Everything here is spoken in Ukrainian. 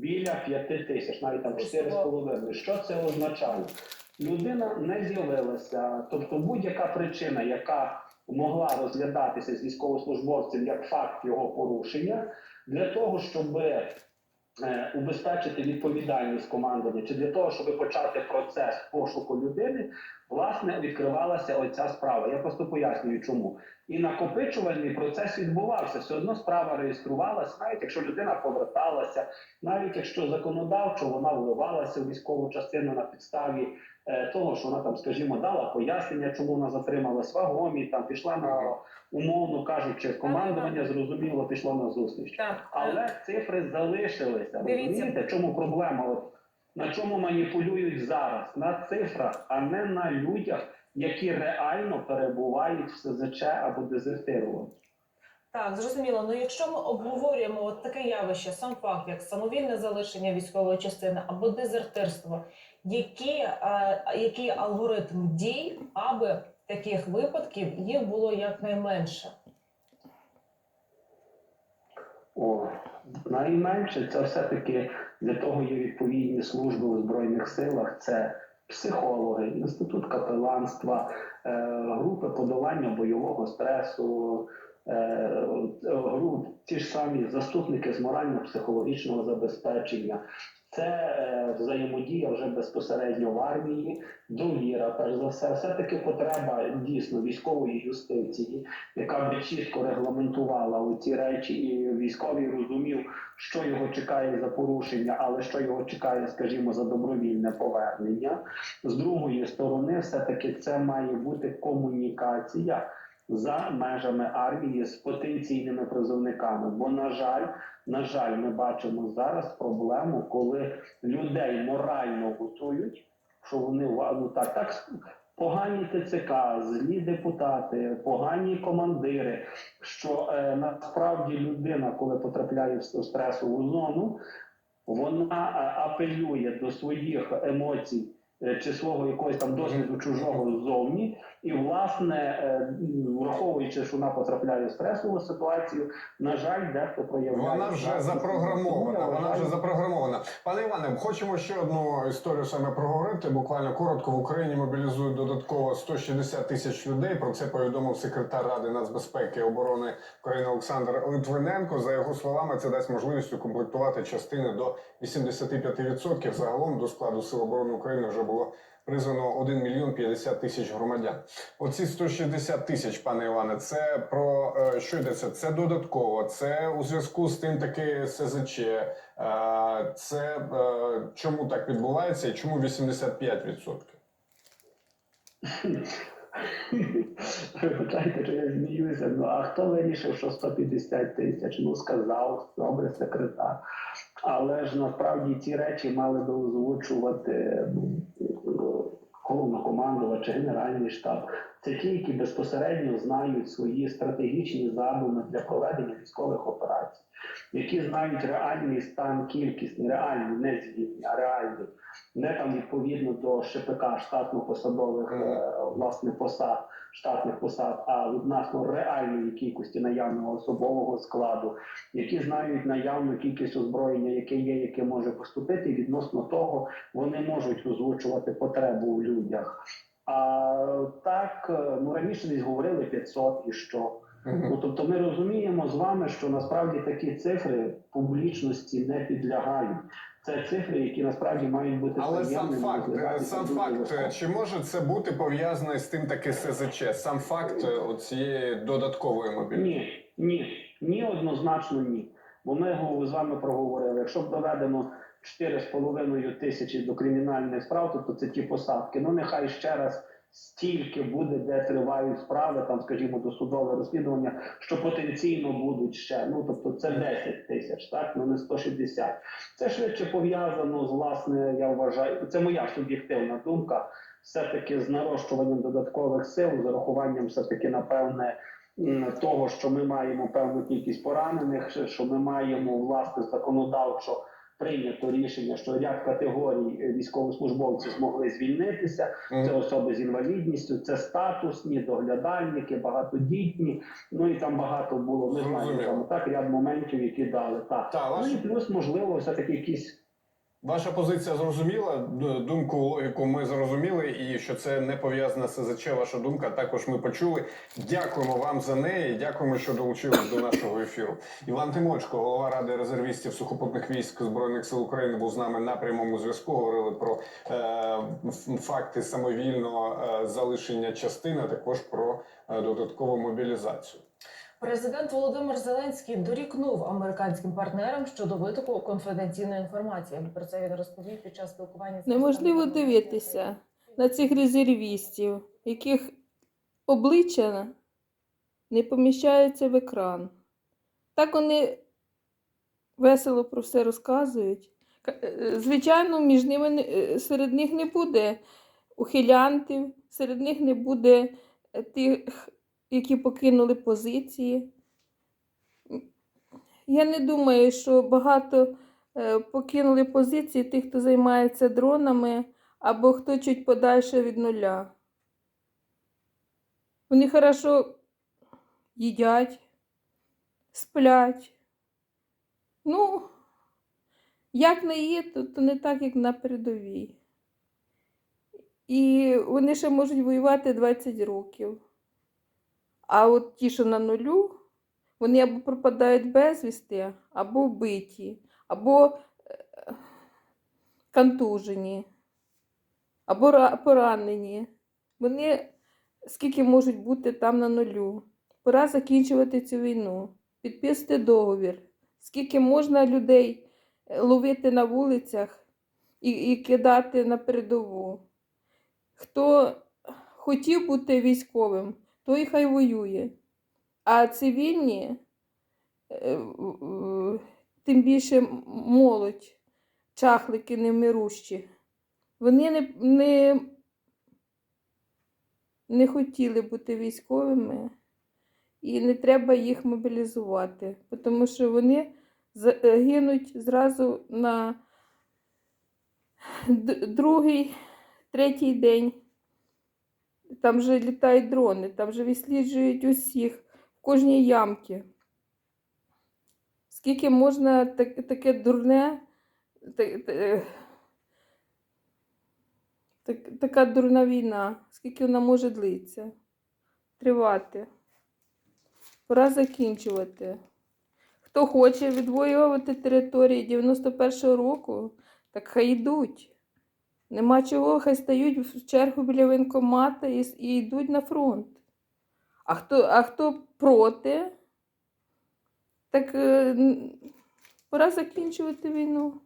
біля 5 тисяч, навіть там 4,5. Що це означає? Людина не з'явилася, тобто будь-яка причина, яка могла розглядатися з військовослужбовцем як факт його порушення, для того, щоб е, убезпечити відповідальність командування, чи для того, щоб почати процес пошуку людини, власне відкривалася оця справа. Я просто пояснюю, чому. І накопичувальний процес відбувався. Все одно справа реєструвалася, навіть якщо людина поверталася, навіть якщо законодавчо вона вливалася в військову частину на підставі е, того, що вона там, скажімо, дала пояснення, чому вона затрималась вагомі, там пішла на умовно кажучи, командування зрозуміло пішло на зустріч. Але цифри залишилися. Розумієте, чому проблема? От на чому маніпулюють зараз? На цифрах, а не на людях, які реально перебувають в СЗЧ або дезертирували. Так, зрозуміло. Ну якщо ми обговорюємо от таке явище, сам факт, як самовільне залишення військової частини або дезертирство, які, е, який алгоритм дій, аби таких випадків їх було якнайменше? О, найменше це все-таки для того є відповідні служби у Збройних силах. Це психологи, інститут капеланства, е, групи подолання бойового стресу, груп, ті ж самі заступники з морально-психологічного забезпечення. Це е, взаємодія вже безпосередньо в армії, довіра, перш за все, все-таки потреба дійсно військової юстиції, яка б чітко регламентувала ці речі, і військовий розумів, що його чекає за порушення, але що його чекає, скажімо, за добровільне повернення. З другої сторони, все-таки це має бути комунікація за межами армії з потенційними призовниками. Бо, на жаль, на жаль, ми бачимо зараз проблему, коли людей морально готують, що вони ну так, так погані ТЦК, злі депутати, погані командири. Що е, насправді людина, коли потрапляє в стресову зону, вона е, апелює до своїх емоцій чи свого якогось там досвіду чужого ззовні, і власне, е, враховуючи, що вона потрапляє в стресову ситуацію, на жаль, дехто проявляє Вона вже запрограмована. Вона вже вважаю, запрограмована. Пане Іване, хочемо ще одну історію саме проговорити. Буквально коротко в Україні мобілізують додатково 160 тисяч людей. Про це повідомив секретар Ради нацбезпеки і оборони України Олександр Литвиненко. За його словами, це дасть можливість укомплектувати частини до 85%. Загалом до складу сил оборони України вже було призвано 1 мільйон 50 тисяч громадян. Оці 160 тисяч, пане Іване, це про е, що йдеться? Це додатково, це у зв'язку з тим таки СЗЧ. Е, це е, чому так відбувається і чому 85%? Вибачайте, що я зміюся. Ну а хто вирішив, що 150 тисяч? Ну сказав добре секретар. Але ж насправді ці речі мали би озвучувати ну, kolumna komandova, generalni štab Це ті, які безпосередньо знають свої стратегічні задуми для проведення військових операцій, які знають реальний стан кількісний, реальний, не звітні, а реальний, не там відповідно до ШПК штатно-посадових е, власне посад, штатних посад, а відносно реальної кількості наявного особового складу, які знають наявну кількість озброєння, яке є, яке може поступити, і відносно того вони можуть озвучувати потребу у людях. А так, е, ну раніше десь говорили 500 і що. Ну тобто ми розуміємо з вами, що насправді такі цифри публічності не підлягають. Це цифри, які насправді мають бути Але сам факт, е, сам факт, е, чи може це бути пов'язане з тим таки СЗЧ? Сам факт цієї додаткової мобілізації? Ні, ні, ні, однозначно ні. Бо ми з вами проговорили, якщо б доведено 4,5 тисячі до кримінальних справ, тобто це ті посадки. Ну нехай ще раз стільки буде, де тривають справи, там, скажімо, досудове розслідування, що потенційно будуть ще. Ну тобто це 10 тисяч, так ну не 160. Це швидше пов'язано з власне, я вважаю, це моя суб'єктивна думка. Все-таки з нарощуванням додаткових сил, з урахуванням все-таки, напевне, того, що ми маємо певну кількість поранених, що ми маємо власне законодавчо прийнято рішення, що ряд категорій е, військовослужбовців змогли звільнитися. Це особи з інвалідністю, це статусні, доглядальники, багатодітні. Ну і там багато було. Ми знаємо там так ряд моментів, які дали. Так. Та, Ну і плюс, можливо, все таки якісь ваша позиція зрозуміла, думку, логіку ми зрозуміли, і що це не пов'язано з СЗЧ, ваша думка також ми почули. Дякуємо вам за неї. Дякуємо, що долучились до нашого ефіру. Іван Тимочко, голова ради резервістів сухопутних військ збройних сил України, був з нами на прямому зв'язку. Говорили про е, факти самовільного е, залишення частини, а також про е, додаткову мобілізацію. Президент Володимир Зеленський дорікнув американським партнерам щодо витоку конфіденційної інформації. Про це він розповів під час спілкування з Неможливо дивитися на цих резервістів, яких обличчя не поміщаються в екран. Так вони весело про все розказують. Е, Звичайно, між ними е, серед них не буде ухилянтів, серед них не буде е, тих, які покинули позиції. Я не думаю, що багато е, покинули позиції тих, хто займається дронами, або хто чуть подальше від нуля. Вони хорошо їдять, сплять. Ну, як не є, то, то не так, як на передовій. І вони ще можуть воювати 20 років. А от ті, що на нулю, вони або пропадають безвісти, або вбиті, або е, контужені, або поранені. Вони скільки можуть бути там на нулю. Пора закінчувати цю війну, підписати договір. Скільки можна людей е, ловити на вулицях і, і кидати на передову. Хто хотів бути військовим, той хай воює. А цивільні, е, в- тим більше молодь, чахлики невмирущі, вони не, не, не хотіли бути військовими, і не треба їх мобілізувати, тому що вони за- е, гинуть зразу на другий, третій день. Там же літають дрони, там же відсліджують усіх в кожній ямці. Скільки можна так, таке дурне, так, так, така дурна війна, скільки вона може длитися, тривати. Пора закінчувати. Хто хоче відвоювати території 91-го року, так хай йдуть. Нема чого, хай стають в чергу біля воєнкомата і, і йдуть на фронт. А хто, а хто проти, так е, пора закінчувати війну.